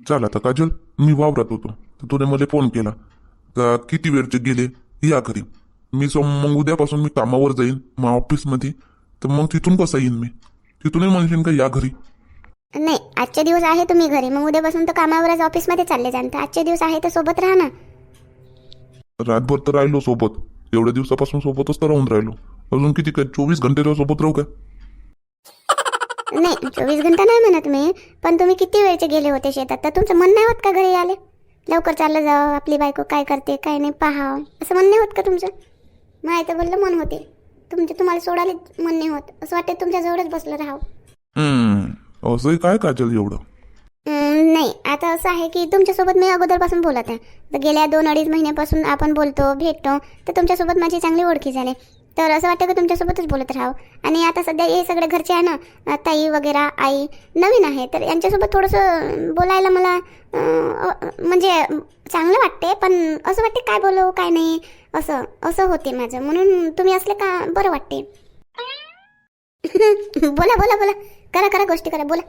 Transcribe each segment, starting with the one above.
चल आता काजल मी वावरात होतो. तर तुने मला फोन केला. का किती वेळचे गेले? या घरी. मी सो मग उद्यापासून मी कामावर जाईन मग ऑफिसमध्ये तर मग तिथून कसा येईन मी? तिथूनही म्हणशील का या घरी? नाही आजचे दिवस आहे तुम्ही घरी. मग उद्यापासून तर कामावरच ऑफिसमध्ये चालले जाण तर आजचे दिवस आहे तर सोबत राहा ना. रातभर तर राहिलो सोबत. एवढ्या दिवसापासून सोबतच तर राहून राहिलो. अजून किती काय? चोवीस घंटे सोबत राहू काय? नाही चोवीस घंटा नाही म्हणत मी पण तुम्ही किती वेळचे गेले होते शेतात? तर तुमचं मन नाही होत का घरी आले? लवकर चाललं जावं आपली बायको काय करते काय नाही पाहावं. असं मन नाही होत का तुमचं? नाही तर बोललं मन होते. तुमचे तुम्हाला सोडायला मन नाही होत. असं वाटतं तुमच्या जवळच बसलं राहावं. असंही काय काजल एवढं? नाही आता असं आहे की तुमच्यासोबत मी अगोदरपासून बोलत आहे. तर गेल्या दोन अडीच महिन्यापासून आपण बोलतो भेटतो तर तुमच्यासोबत माझी चांगली ओळखी झाली. तर असं वाटतं की तुमच्यासोबतच बोलत राहावं. आणि आता सध्या हे सगळे घरचे आहे ना ताई वगैरे आई नवीन आहे तर यांच्यासोबत थोडंसं बोलायला मला म्हणजे चांगलं वाटते पण असं वाटते काय बोलू काय नाही असं असं होते माझं. म्हणून तुम्ही असले का बरं वाटते बोला बोला बोला. करा करा गोष्टी करा बोला.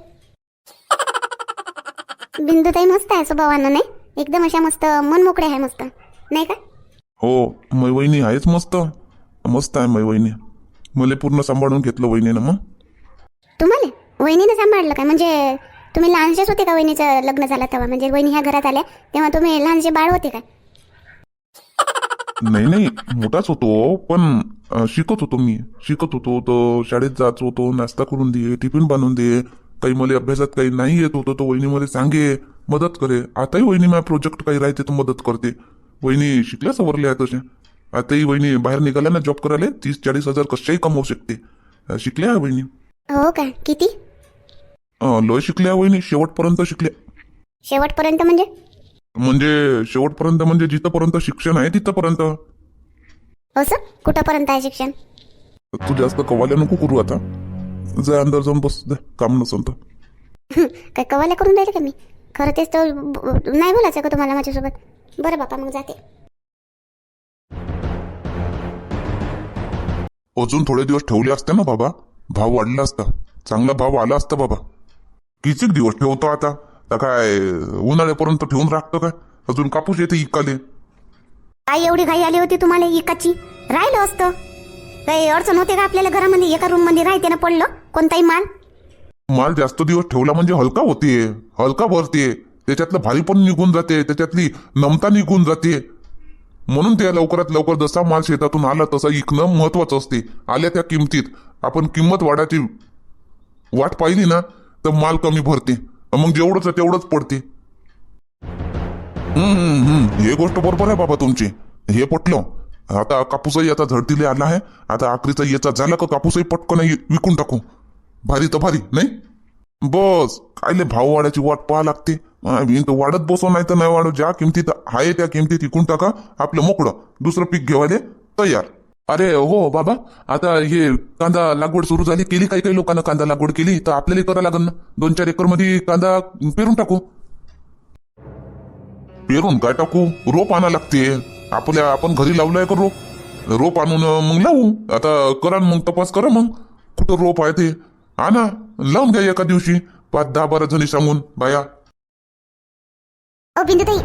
बिंदुताई मस्त आहे स्वभावानं नाही? एकदम अशा मस्त मन मोकळे आहे मस्त. नाही का? हो मै वहिनी आहेच मस्त. मस्त आहे मै वहिनी. मला पूर्ण सांभाळून घेतलं वहिनीनं मग. तुम्हाला? वहिनीने सांभाळलं काय म्हणजे तुम्ही लहानशेच होते का वहिनीचं लग्न झालं तेव्हा? म्हणजे वहिनी ह्या घरात आल्या तेव्हा तुम्ही लहानशे बाळ होते काय नाही नाही. मोठाच होतो पण अं, शिकत होतो मी. शिकत होतो तर शाळेत जात होतो नाश्ता करून दे टिफिन बांधून दे. काही मला अभ्यासात काही नाही येत होतं तर वहिनी मध्ये सांगे मदत करे. आताही वहिनी माझ्या प्रोजेक्ट काही राहते तर मदत करते. वहिनी शिकल्या सवरल्या आहे तशा आताही वहिनी बाहेर निघाल्या ना जॉब करायला तीस चाळीस हजार कशाही कमवू शकते. अं, शिकल्या आहे वहिनी? हो का? किती? अं, लय शिकल्या वहिनी शेवटपर्यंत शिकल्या. शेवटपर्यंत म्हणजे? म्हणजे शेवटपर्यंत म्हणजे जिथपर्यंत शिक्षण आहे तिथपर्यंत. असं? कुठंपर्यंत आहे शिक्षण? तू जास्त कवाल्या नको करू आता. जा अंदर जाऊन बस दे काम नसन तर. काय कवाल्या करून राहिले का मी? खरं तेच तर ब- नाही बोलायचं का तुम्हाला माझ्यासोबत? बरं बापा मग जाते. अजून थोडे दिवस ठेवले असते ना बाबा? भाव वाढला असता. चांगला भाव आला असता बाबा. किती दिवस ठेवतो आता? तर काय उन्हाळ्यापर्यंत ठेवून राखतो काय? अजून कापूस येते इकाले. काय एवढी घाई आली होती तुम्हाला इकाची? राहिलं असतं. काही अडचण होते का आपल्याला घरामध्ये? एका रूममध्ये राहते ना पडलं? कोणताही माल? माल जास्त दिवस ठेवला म्हणजे हलका होते. हलका भरते. त्याच्यातलं भारी पण निघून जाते. त्याच्यातली नमता निघून जाते. म्हणून त्या लवकरात लवकर जसा माल शेतातून आला तसा इकणं महत्वाचं असते. आल्या त्या किमतीत. आपण किंमत वाढायची वाट पाहिली ना तर माल कमी भरते. मग जेवढंच तेवढंच पडते. हम्म हम्म, हे गोष्ट बरोबर आहे बाबा तुमची. हे पटलं. आता कापूसही आता झडतीले आला आहे. आता आखरीचा याचा झाला का कापूसही पटकन विकून टाकू. भारी तर भारी नाही? बस. कायले भाव वाढायची वाट पाहा लागते. तर वाढत बसव नाही तर नाही वाढव ज्या किमतीत आहे त्या किमतीत विकून टाका. आपलं मोकळं. दुसरं पीक घेवायला तयार. अरे हो बाबा. आता हे कांदा लागवड सुरू झाली. केली काही काही लोकांना कांदा लागवड केली. तर आपल्याला करावं लागेल ना. दोन चार एकरमध्ये कांदा पेरून टाकू. पेरून काय टाकू? रोप आणा लागते. आपल्या आपण घरी लावलंय का रोप? रोप आणून मग लावू. आता करा मग तपास करा मग. कुठं रोप आहे ते? आणा. लावून घ्या एका दिवशी. पाच दहा बारा जणी सांगून बाया. ओ बिंदुताई.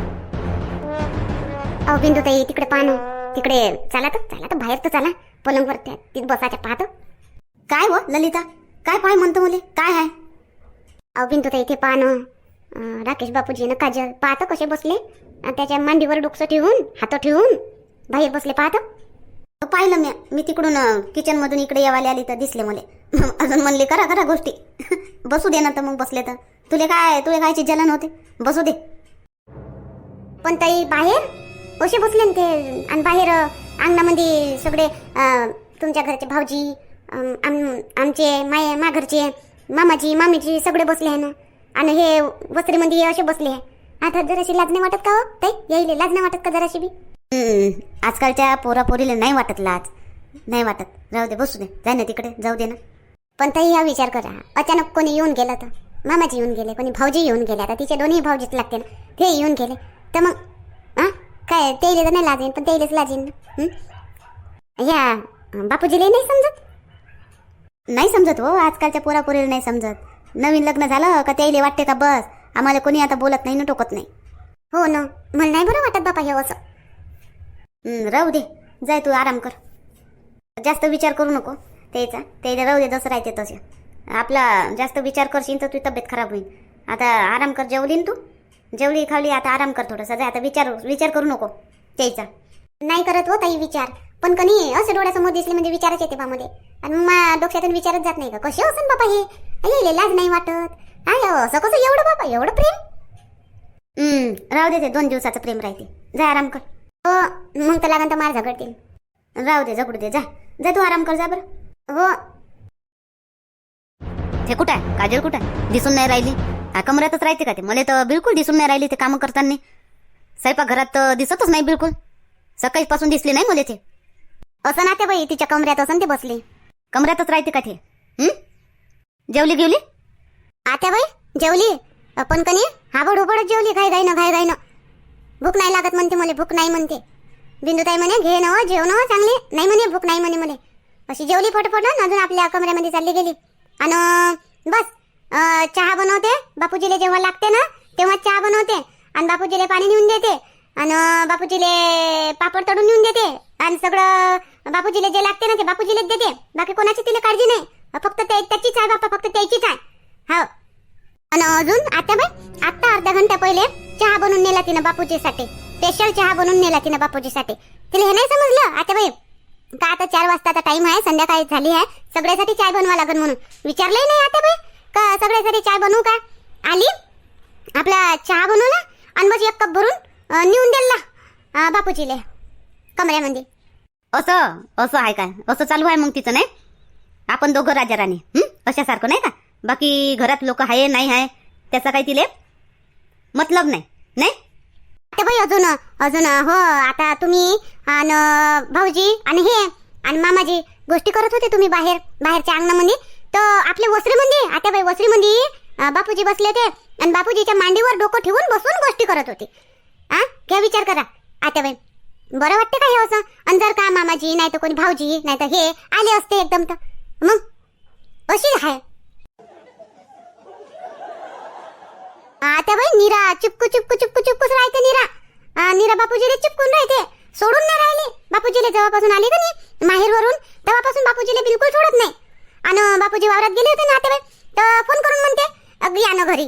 ओ बिंदुताई तिकडे पाहणं तिकडे चला तर चला तर बाहेर तर चला. पलंगवर त्या तिथे बसायच्या पाहतो. काय हो ललिता? काय पाय म्हणतो मुले? काय आहे? अहो बिंदुताई इथे पाहणं राकेश बापूजी ना काजल. पाहतं कसे बसले. आणि त्याच्या मांडीवर डोकसं ठेवून हात ठेवून बाहेर बसले पाहतं. पाहिलं मी. मी तिकडून किचन मधून इकडे यावाले आली तर दिसले मले. अजून म्हणले करा करा गोष्टी. बसू दे ना तर मग बसले तर. तुले काय तुले काय जलन होते बसू दे. पण ताई बाहेर? कसे बसले न ते? आणि बाहेर अंगणामध्ये सगळे तुमच्या घरचे भाऊजी आम- आमचे माय मा घरचे मामाजी मामीजी सगळे बसले आहे ना? आणि हे वस्त्रीमध्ये असे बसले आहे. आता जराशी लाज नाही वाटत का हो? ताई यायले लाज नाही वाटत का जराशी बी? आजकालच्या पोरापोरीला नाही वाटत लाज. नाही वाटत. जाऊ दे बसू दे. जाय ना तिकडे जाऊ दे ना. पण ताई हा विचार करा. अचानक कोणी येऊन गेलं तर? मामाजी येऊन गेले कोणी भाऊजी येऊन गेले आता तिचे दोन्ही भाऊजीच लागते ना. ते येऊन गेले. तर मग हां? काय तेले तर नाही लाजेन पण तेलेच लाजेन. या ह्या बापूजीला नाही समजत? नाही समजत हो आजकालच्या पोरापोरीला नाही समजत. नवीन लग्न झालं का त्याला वाटते का बस? आम्हाला कोणी आता बोलत नाही ना टोकत नाही. हो ना मला नाही बरं वाटत बापा हे असं. राहू दे जाय तू आराम कर. जास्त विचार करू नको त्याचा त्याला राहू दे जसं राहते तसं. आपला जास्त विचार करशील तर तुझी तब्येत खराब होईल आता आराम कर जेवलीन तू? जेवली खावली आता आराम कर थोडंसं. जाय आता विचार विचार करू नको त्याचा नाही करत हो ताई विचार. पण कणी असं डोळ्यासमोर दिसले म्हणजे विचारच येते बामध्ये. आणि मग डोक्यातून विचारच जात नाही का? कसे हो असन बापा हे? अये लाज नाही वाटत. काय असं कसं एवढं बापा एवढं प्रेम? हम्म राहू दे ते दोन दिवसाचं प्रेम राहते. जा आराम कर. हो मग तर लागन तर मार झगडतील. राहू दे झगडू दे जा. जा तू आराम कर जा बरं. हो. ते कुठं आहे? काजल कुठं आहे? दिसून नाही राहिली. कमऱ्यातच राहते का ते? मला तर बिलकुल दिसून नाही राहिली ते कामं करताना. स्वयंपाक घरात दिसतच नाही बिलकुल. सकाळीपासून दिसली नाही मला ते. असं ना ते बाई तिच्या कमऱ्यात असं ते बसले. कमऱ्यातच राहते का ते? जेवली घेवली आता बाई जेवली. आपण कणी हाबड हुबडच जेवली घाई घाई ना घाई घाई ना भूक नाही लागत म्हणते मला भूक नाही म्हणते. बिंदुताई म्हणे घे ना हो, जेव ना हो, चांगली. नाही म्हणे भूक नाही म्हणे मला. अशी जेवली फटफट अजून आपल्या कमऱ्यामध्ये चालली गेली. आणि बस. चहा बनवते. बापूजीले जेव्हा लागते ना तेव्हा चहा बनवते. आणि बापूजीले पाणी नेऊन देते. आणि बापूजीले पापड तळून नेऊन देते. आणि सगळं बापूजीले जे लागते ना ते बापूजीलेच देते. बाकी कोणाची तिला काळजी नाही. फक्त त्याचीच आहे बापा फक्त त्याचीच आहे. हो. आणि अजून आता बाई आता अर्धा घंटा पहिले चहा बनवून नेला तिनं बापूजीसाठी. स्पेशल चहा बनवून नेला तिनं बापूजीसाठी. तिला हे नाही समजलं? आता बाई का आता चार वाजताचा टाइम आहे संध्याकाळी झाली आहे. सगळ्यासाठी चाय बनवा लागेल म्हणून. विचारलंही नाही आता बाई. का सगळ्यासाठी चाय बनवू का? आली? आपला चहा बनवला आणि बस एक कप भरून नेऊन दिला बापूजीले. कमऱ्यामध्ये. असं असं आहे काय? असं चालू आहे मग तिचं नाही? आपण दोघं राजा राणी हं? अशासारखं नाही का? बाकी घरात लोक आहे नाही आहे त्याचा काही तिले? मतलब नाही नाही? आता बाई अजून अजून हो आता तुम्ही आणि भाऊजी आणि हे आणि मामाजी गोष्टी करत होते तुम्ही बाहेर बाहेरच्या अंगणामध्ये. तर आपल्या वसरीमध्ये म्हणजे, आता बाई वसरीमध्ये म्हणजे बापूजी बसले होते आणि बापूजीच्या मांडीवर डोकं ठेवून बसून गोष्टी करत होते. आ? घ्या विचार करा. आता बाई बरं वाटते का हे असं? आणि जर का मामाजी नाही तर कोणी भाऊजी नाही तर हे आले असते एकदम तर. मग? अशी आहे आता बाई नीरा चिपकू चिपकू चिपकू चिपकूच राहते नीरा. नीरा बापूजीले चिपकून राहते. सोडून नाही राहिली. बापूजीले जेव्हापासून आले का नाही? माहेरवरून. तेव्हापासून बापूजीले बिलकुल सोडत नाही. आणि बापूजी वावरात गेले होते ना आता बाई तर फोन करून म्हणते अगदी या ना घरी.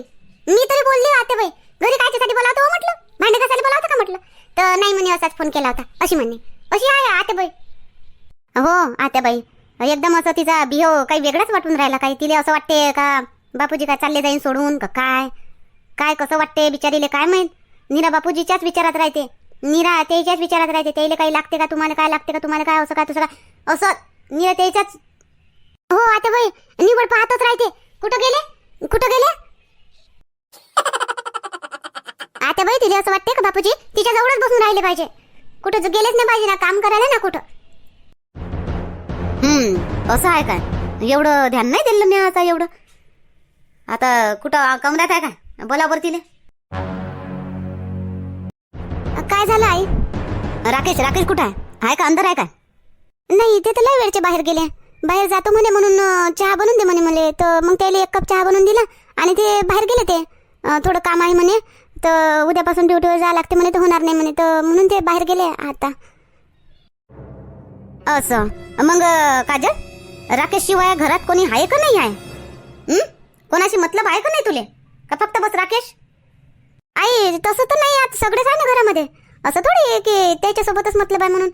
मी तरी बोलली आता बाई घरी कायच्यासाठी बोलावतो हो? म्हटलं. भांडे कशाला बोलावतो का म्हटलं? तर नाही म्हणे असाच फोन केला होता. अशी म्हणे. अशी आहे आता बाई हो आता बाई एकदम असं तिचा बिहो काही वेगळाच वाटून राहिला काही? तिला असं वाटते का बापूजी काय चालले जाईन सोडून का काय? काय कसं वाटते बिचारीले काय माहीत? नीरा बापूजीच्याच विचारात राहते. नीरा त्याच्याच विचारात राहते. त्याला काही लागते का? तुम्हाला काय लागते का? तुम्हाला काय? असं काय तसं काय? असं नीरा त्याच्याच हो आता बाई निवड पाहतच राहते. कुठं गेले? कुठं गेले? आता बाई तिला असं वाटते का बापूजी? तिच्या जवळच बसून राहिले पाहिजे. कुठं गेलेच नाही पाहिजे ना काम करायला ना कुठं? हम्म असं आहे काय? एवढं ध्यान नाही दिलं मी आता एवढं. आता कुठं कमऱ्यात आहे काय? बोला बरं तिले. काय झालं आई? राकेश राकेश कुठं आहे? आहे का? अंदर आहे काय? नाही ते तर लय वेळचे बाहेर गेले. बाहेर जातो म्हणे म्हणून चहा बनवून दे म्हणे मला. तर मग त्याला एक कप चहा बनवून दिला आणि ते बाहेर गेले ते. थोडं काम आहे म्हणे. तर उद्यापासून ड्युटीवर जावं लागते म्हणे तर होणार नाही म्हणे. तर म्हणून ते बाहेर गेले आता. असं. मग काजल राकेश शिवाय घरात कोणी आहे का नाही आहे? कोणाशी मतलब आहे का नाही तुले? का फक्त बस राकेश? आई तसं तर नाही आता सगळेच आहे ना घरामध्ये. असं थोडी आहे की त्याच्यासोबतच मतलब आहे म्हणून.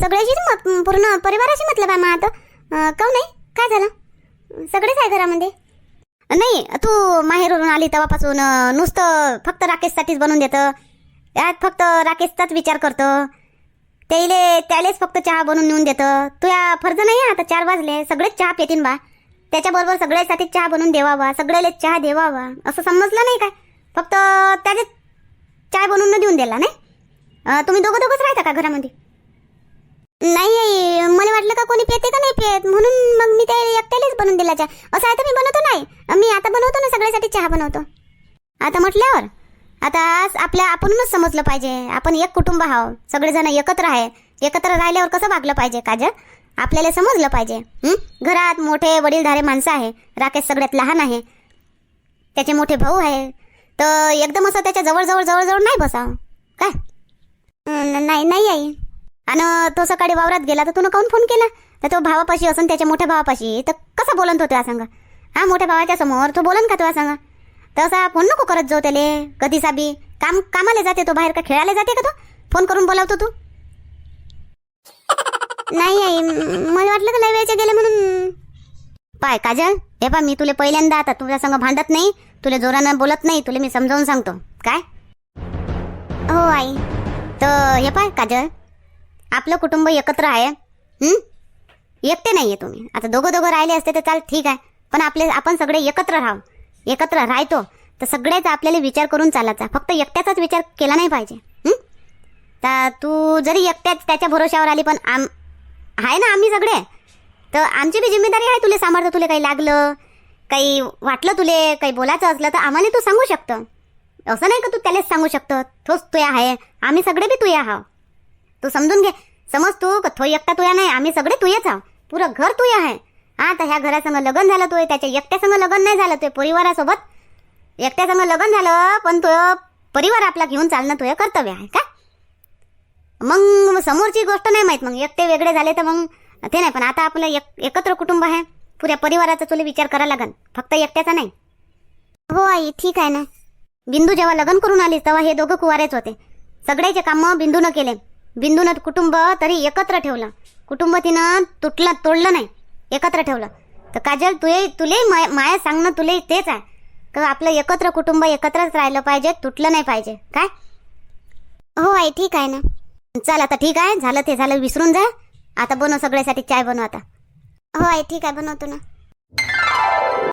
सगळ्याशीच मत पूर्ण परिवाराशी मतलब आहे मग आता. काऊ नाही? काय झालं? सगळेच आहे घरामध्ये? नाही तू माहेरवरून आली तेव्हापासून नुसतं फक्त राकेशसाठीच बनवून देतं. यात फक्त राकेशचाच विचार करतं. त्याले त्यालेच फक्त चहा बनवून नेऊन देतं. तुया फर्ज नाही आहे आता? चार वाजले सगळेच चहा पेतीन बा. त्याच्याबरोबर सगळ्यासाठी चहा बनवून देवावा सगळ्यालाच चहा देवावा. असं समजलं नाही काय? फक्त त्याले चहा बनवून न देऊन दिला नाही? तुम्ही दोघं दोघंच राहता का घरामध्ये? नाही आई मला वाटलं का कोणी पेते का नाही पेत? म्हणून मग मी ते एकट्यालाच बनवून दिला चहा असं आहे तर मी बनवतो नाही. मी आता बनवतो ना सगळ्यासाठी चहा बनवतो. आता म्हटल्यावर आता आज आपल्या आपणच समजलं पाहिजे. आपण एक कुटुंब आहोत. सगळेजण एकत्र आहे. एकत्र राहिल्यावर कसं वागलं पाहिजे काजल? आपल्याला समजलं पाहिजे. घरात मोठे वडीलधारे माणसं आहे. राकेश सगळ्यात लहान आहे. त्याचे मोठे भाऊ आहे. तर एकदम असं त्याच्या जवळजवळ जवळजवळ नाही बसावं. काय? नाही नाही आई. आणि तो सकाळी वावरात गेला तर तुला काऊन फोन केला? तर तो भावापाशी असन त्याच्या मोठ्या भावापाशी. तर कसा बोलत होतो सांगा? हा मोठ्या भावाच्या समोर तो बोलन का तुला सांगा? तसा फोन नको करत जाऊ त्याले. कधी साबी? काम कामाला जाते तो बाहेर का? खेळायला जाते का तो? फोन करून बोलावतो तू. नाही आई मला वाटलं का लय गेले म्हणून? पाय काजल हे पा मी तुला पहिल्यांदा आता तुझ्या संग भांडत नाही तुला जोरानं बोलत नाही तुला मी समजावून सांगतो. काय? हो आई. तर हे पाय काजल आपलं कुटुंब एकत्र आहे. एकटे नाही आहे तुम्ही. आता दोघं दोघं राहिले असते तर चाल ठीक आहे. पण आपले आपण सगळे एकत्र राहू. एकत्र राहतो. तर सगळेच आपल्याला विचार करून चालायचा. फक्त एकट्याचाच विचार केला नाही पाहिजे. तर तू जरी एकट्याच त्याच्या भरोश्यावर आली पण आम आहे ना आम्ही सगळे? तर आमची बी जिम्मेदारी आहे तुला सामर्थ्य तुला काही लागलं काही वाटलं तुले काही बोलायचं असलं तर आम्हाला तू सांगू शकतं. असं नाही का तू त्यालाच सांगू शकतं तोच तुया आहे. आम्ही सगळे बी तुया आहो तू समजून घे. समज तू का तो एकटा तुया नाही आम्ही सगळे तुयेच आहो पुरं घर तुया आहे. हा तर ह्या घरासंग लग्न झालं तुय त्याच्या एकट्यासंग लग्न नाही झालं तुय परिवारासोबत. एकट्यासंग लग्न झालं पण तो परिवार आपला घेऊन चालणं तुझं कर्तव्य आहे का मग समोरची गोष्ट नाही माहीत मग एकटे वेगळे झाले तर मग ते नाही पण आता आपलं एक एकत्र कुटुंब आहे. पुऱ्या परिवाराचा तुला विचार करायला लागन फक्त एकट्याचा नाही. हो आई ठीक आहे ना. बिंदू जेव्हा लग्न करून आली तेव्हा हे दोघं कुवारेच होते. सगळ्याचे कामं बिंदूनं केले. बिंदूनं कुटुंब तरी एकत्र ठेवलं. कुटुंब तिनं तुटलं तोडलं नाही. एकत्र ठेवलं. तर काजल तुये तुले माया माया सांगणं तुले तेच आहे. का आपलं एकत्र कुटुंब एकत्रच राहिलं पाहिजे तुटलं नाही पाहिजे. काय? हो आई ठीक आहे ना. चल आता ठीक आहे. झालं ते झालं विसरून जा. आता बनव सगळ्यासाठी चाय बनव आता. हो आई ठीक आहे. बनवतो ना.